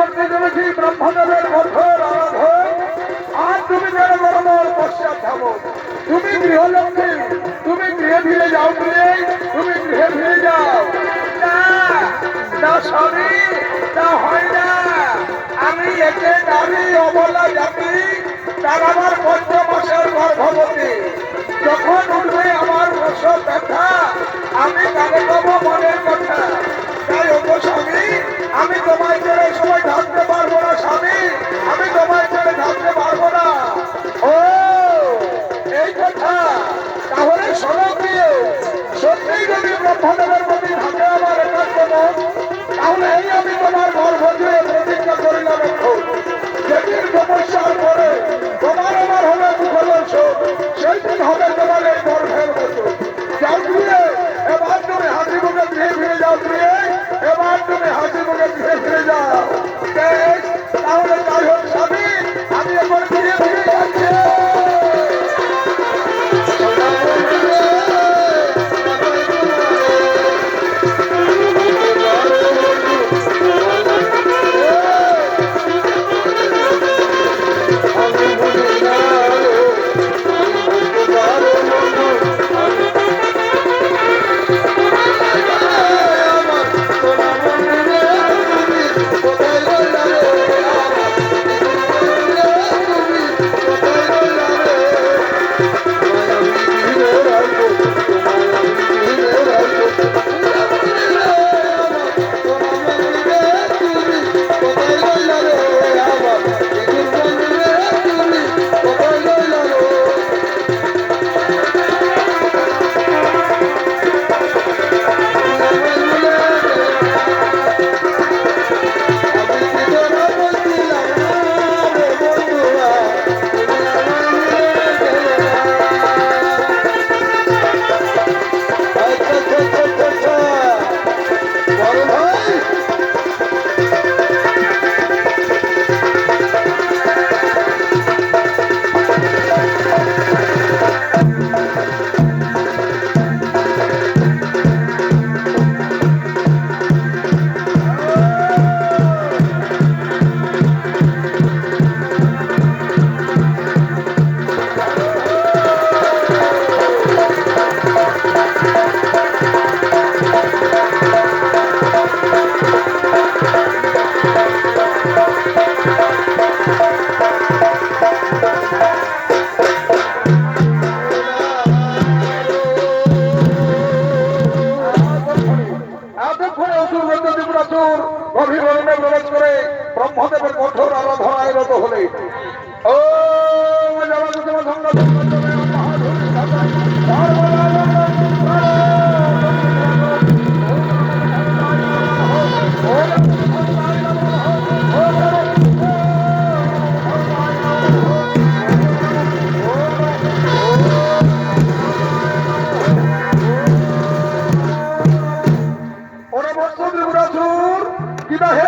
করতে চলেছি ব্রহ্মদেবের কঠোর আর তুমি যেন বরাবর পশ্চাৎ থামো তুমি গৃহলক্ষ্মী, তুমি গৃহে ফিরে যাও গৃহে তুমি গৃহে ফিরে যাও। স্বামী তা হয় না। আমি একে নারী, অবলা জাতি, তার আমার পঞ্চ মাসের গর্ভবতী। যখন উঠবে আমার প্রসব ব্যথা, আমি পাবো মনের কথা। তাই ওগো স্বামী আমি তোমার ছেড়ে সময় থাকতে পারব না, স্বামী। আমি তোমার ছেড়ে থাকতে পারব না। ও, এই কথা। তাহলে শোনো প্রিয়।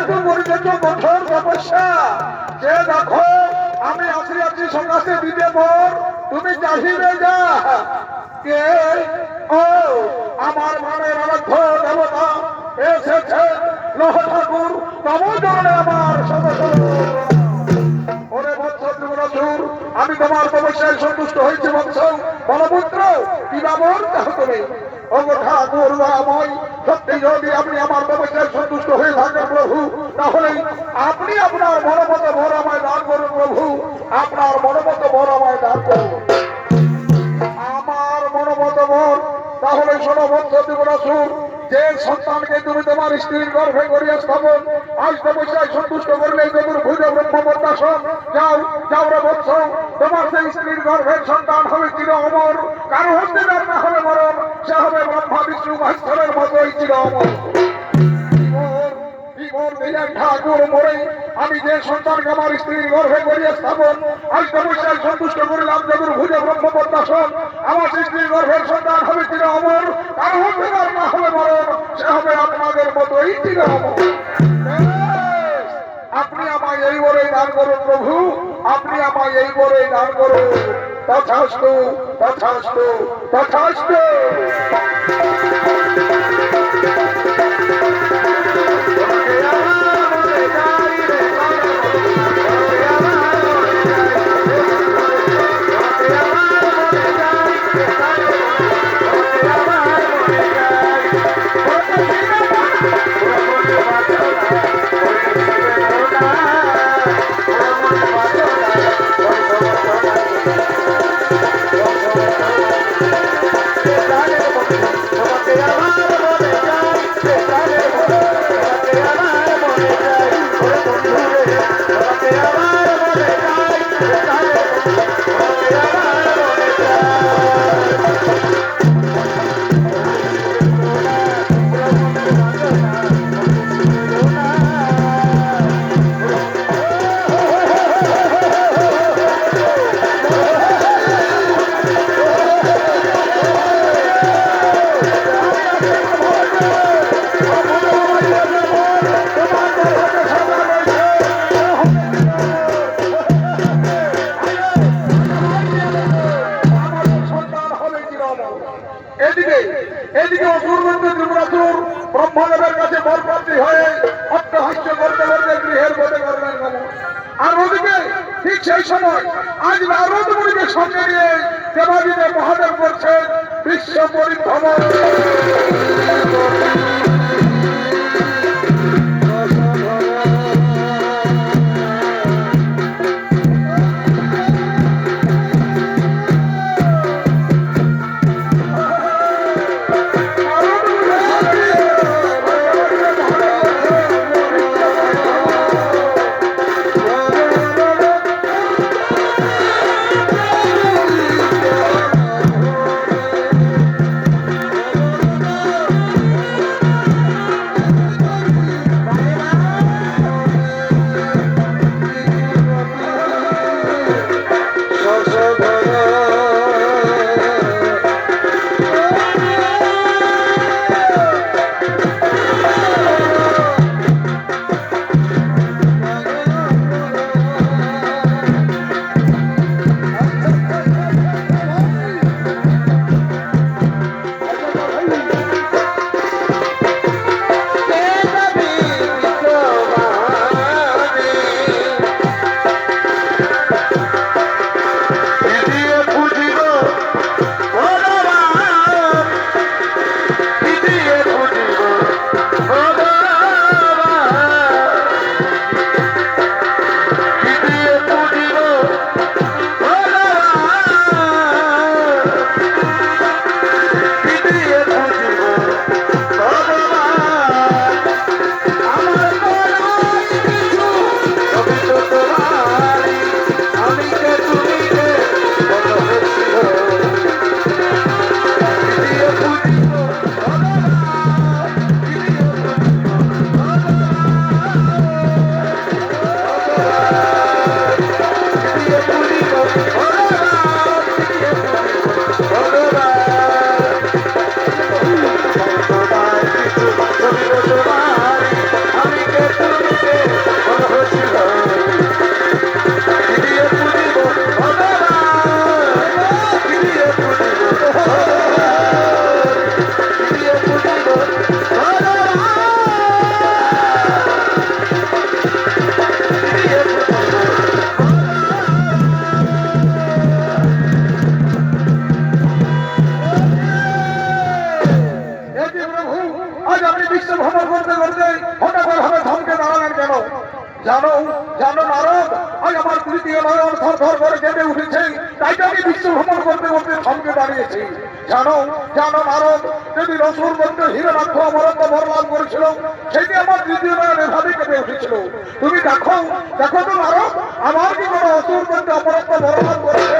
কিবা হেতু করিতেছ কঠোর তপস্যা যে দেখো, আমি কে? ঠাকুর তব আমার সদস্য। তোমার তপস্যায় সন্তুষ্ট হয়েছে বৎস। বলপুত্র বিবাবর তাহ তুমি? ওগো ঠাকুর আমায় সত্যি যদি আপনি আমার তপস্যায় সন্তুষ্ট হয়ে থাকেন প্রভু, তাহলে আপনি আপনার মনোমত ভর আমায় দান করুন প্রভু। আপনার মনোমত ভর আমায় দান করুন। আমার মনোমত বল তাহলে শোনো বৎস দিবরাসুর যে সন্তানকে তুমি তোমার স্ত্রীর গর্ভে করিয়া স্থাপন, আজ তপস্যায় সন্তুষ্ট করলে চতুর ভুজ ব্রহ্ম প্রত্যাশন যাও যাও রে বৎস তোমার সেই স্ত্রীর গর্ভের সন্তান হবে চির অমর, কারও হতে না হবে মরণ। সে হবে ব্রহ্মা বিষ্ণু মহেশ্বরের মতোই দিলেন ঠাকুর, মরে, আমি যে সন্তানকে আমার স্ত্রীর গর্ভে করিয়া স্থাপন আজ তপস্যায় সন্তুষ্ট করিলাম যদুর ভুজে ব্রহ্ম প্রত্যাশন আমার স্ত্রীর গর্ভের সন্তান হবে চির অমর আর হবে না হবে মরণ, সে হবে আপনাদের মতোই চির অমর। আপনি আমায় এই বলে দান করুন প্রভু, আপনি আমায় এই বলে দান করুন। তথাস্তু তথাস্তু তথাস্তু নারদ সঙ্গে নিয়ে দেবাদিনে মহাদেব করছেন বিশ্ব পরিভ্রমণ। মধ্যে হিরণাক্ষ অমরত্ব বরলাভ করেছিল। সেটি আমার নয়ন এভাবে কেঁপে উঠেছিল তুমি দেখো দেখো তো আমার কি কোনো অসুর অমরত্ব বরলাভ করেছে?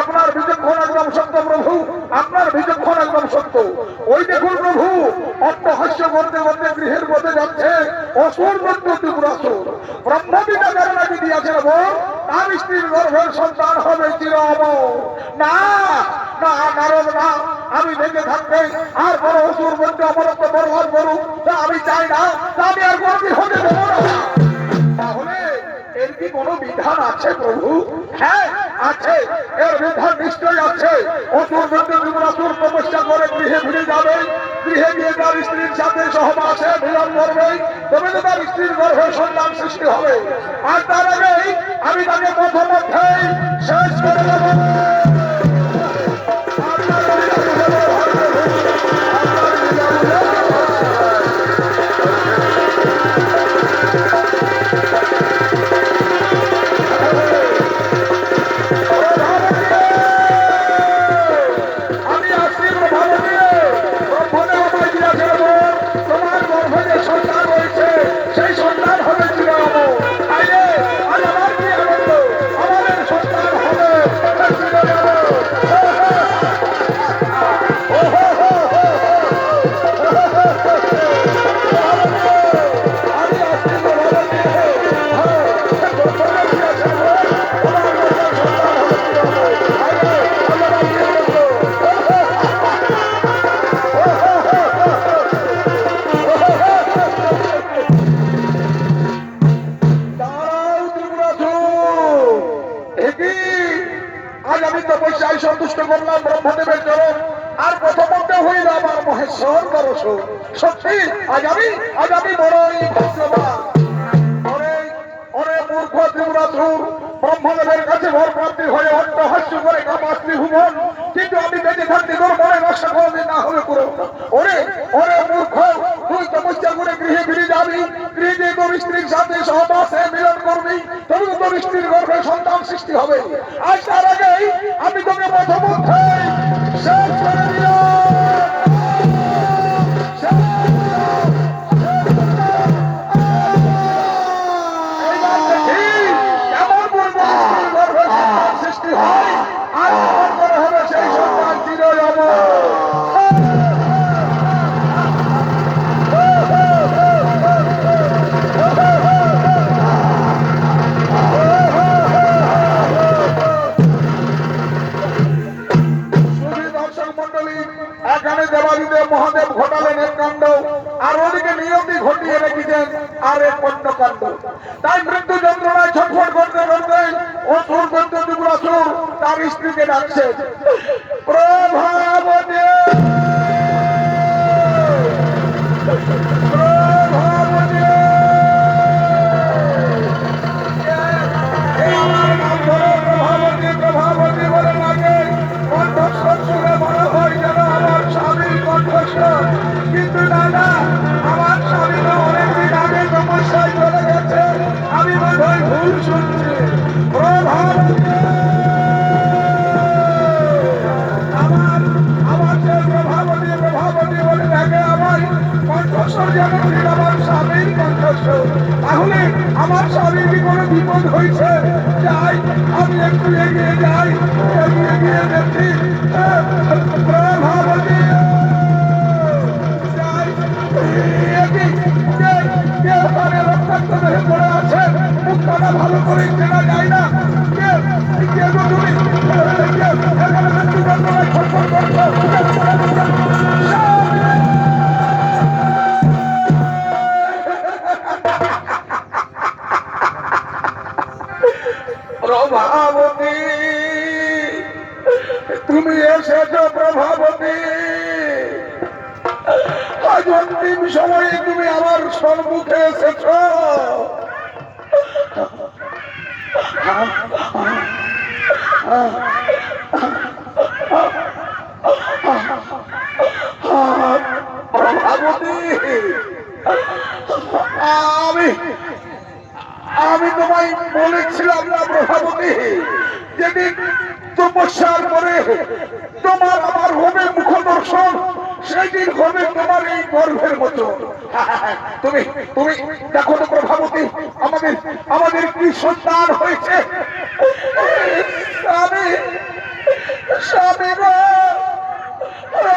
আপনার বিচক্ষণ একদম সত্য, প্রভু। আপনার বিচক্ষণ একদম সত্য। ওই দেখুন প্রভু অট্টহাস্য করতে করতে গৃহের মধ্যে যাচ্ছে, অসুর মধ্য ত্রিপুরাসুর ব্রহ্মবিদা কারণাকে দিয়েছেন বল তার স্ত্রীর গর্ভের সন্তান হবে চির না না, নারদ, না। আমি ভেঙে থাকতে আর বড় অসুর মধ্যে অমরত্ব বরবাদ করুক, তা আমি চাই না। তা আমি আর কোনদিন হতে দেবো না। এর কি কোনো বিধান আছে প্রভু? হ্যাঁ আছে। এর বিধান নিশ্চয়ই আছে। অসুর ত্রিপুরাসুর তপস্যা করে গৃহে ফিরে যাবে। গৃহে গিয়ে তার স্ত্রীর সাথে সহবাসে মিলন করবে। তবে তো তার স্ত্রীর গর্ভে সন্তান সৃষ্টি হবে। আর তার আগেই আমি তাকে প্রথমধ্যেই শেষ করে দেব। ত্রিপুরাসুর ব্রহ্মদেবের কাছে ভর প্রাপ্তি হয়ে অট্টহাস্য করে কামাস্ত্রী ভুবন কিন্তু আমি বেঁচে থাকতে তোর মনে নষ্ট করবে না হলে করো ওরে ওরে মূর্খ, তুই তপস্যা করে গৃহে ফিরে যাবি। গৃহে তোর স্ত্রীর সাথে সহবাসে মিলন করবি। তবে তোর স্ত্রীর গর্ভে সন্তান সৃষ্টি হবে। আজ তার আগেই আমি তোকে প্রথমধ্যে শেষ করে দিলাম। তাই মৃত্যু যন্ত্রণায় ছটফট করতে করতে অসুর করতে দুপুর অসুর তার স্ত্রীকে ডাকছে স্বামীর তাহলে আমার স্বামীর কোনো বিপদ হয়েছে যাই আমি একটু এগিয়ে যাই এগিয়ে গিয়ে দেখি প্রভাবতী রক্তাক্ত দেহে পড়ে আছে মুখটা ভালো করে চেনা যায় না কে কে তুমি এখানে মৃত্যু যন্ত্রণায় ছটফট করছ পরে তোমার আমার হবে মুখ দর্শন সেদিন হবে তোমার এই গর্ভের মতো। তুমি তুমি, দেখো তো প্রভাবতী, আমাদের আমাদের কি সন্তান হয়েছে?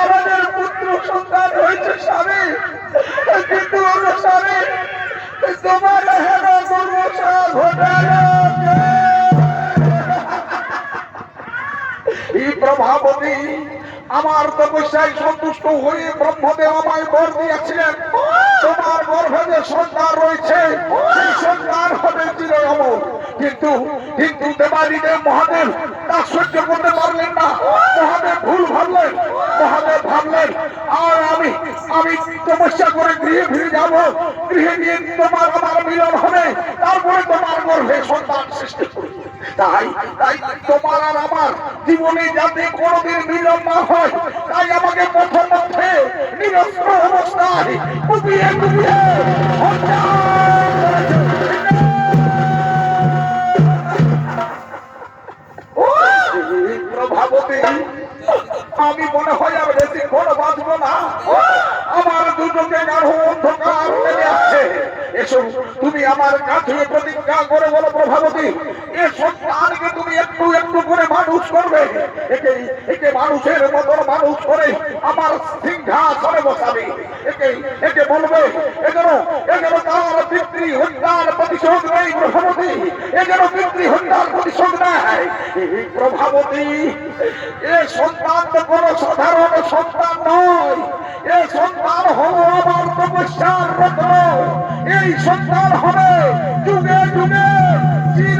আমাদের পুত্র সন্তান হয়েছে স্বামী। কিন্তু স্বামী, তোমার হেন দুর্দশা ঘটালো এই প্রভাবতী আমার তপস্যায় সন্তুষ্ট হয়ে ব্রহ্মদেব আমায় বর দিয়েছিলেন। তোমার গর্ভে যে সন্তান রয়েছে, সেই সন্তান হবে চির অমর কিন্তু কিন্তু দেবাদিদেব মহাদেব তা সহ্য করতে পারলেন না। মহাদেব ভুল ভাবলেন, মহাদেব ভাবলেন, আর আমি আমি তপস্যা করে গৃহে ফিরে যাব। গৃহে গিয়ে তোমার আমার মিলন হবে। তারপরে তোমার গর্ভে সন্তান সৃষ্টি করবে। তাই তাই তোমার আর আমার জীবনে যাতে কোনোদিন মিলন না হয়, তাই আমাকে প্রথম মধ্যে নিরস্ত্র আমি মনে হয় আর বেশি ক্ষণ বাঁচবো না। আমার দুজনে গাঢ় অন্ধকার নেমে আসছে এসো, তুমি আমার কাছে প্রতিজ্ঞা করে বলো প্রভাবতী এ সন্তানকে তুমি একটু একটু করে মানুষ করবে একে একে মানুষের করে আমার সিংহাসনে বসাবে। একে একে বলবে এজন্য এজন্য তার পিতৃ হত্যার প্রতিশোধ নেই প্রভাবতী এজন্য পিতৃ হত্যার প্রতিশোধ নেয়। এই প্রভাবতী, এ সন্তান তো কোনো সাধারণ সন্তান নয়। এ সন্তান হলো আমার তপস্যার রত্ন। এই সন্তান হবে যুগে যুগে এই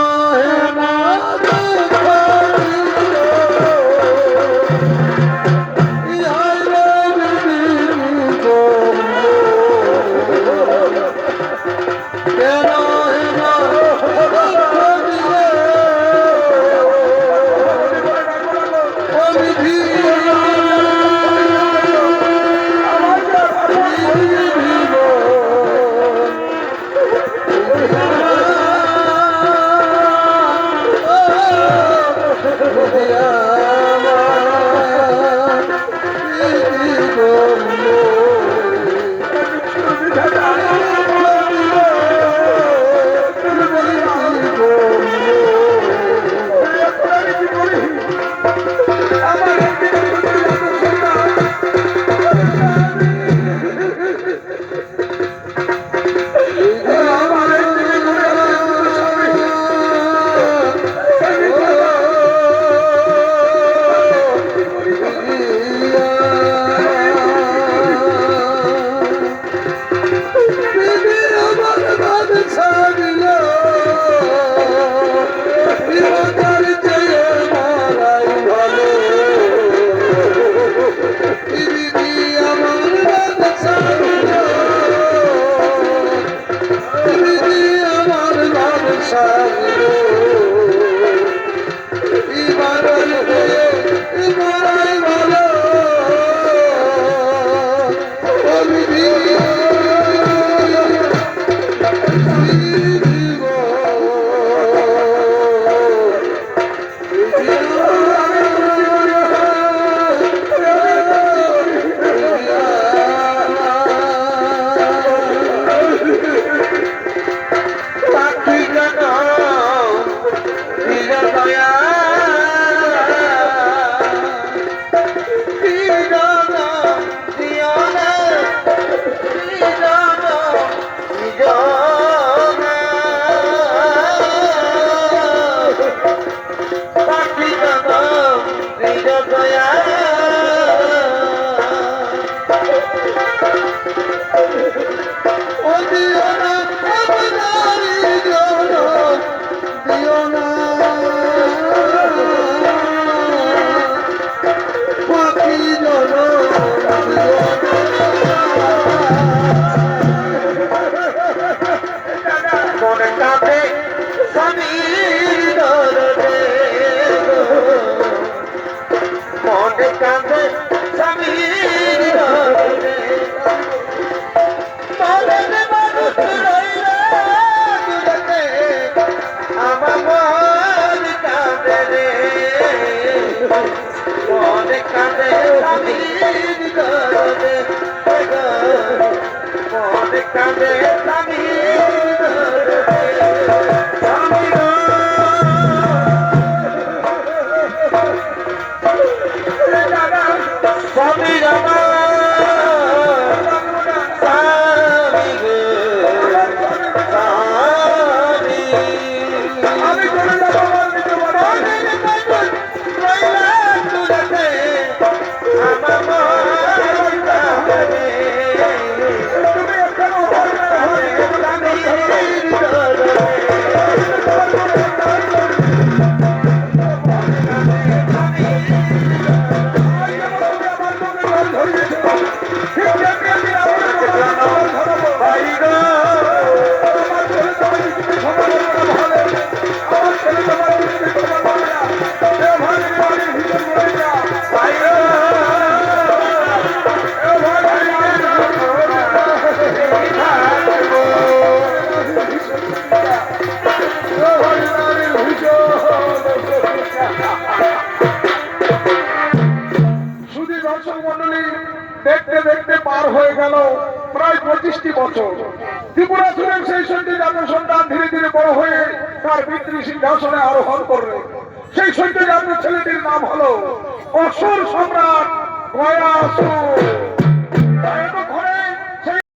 অসুর সম্রাট গয়াসুর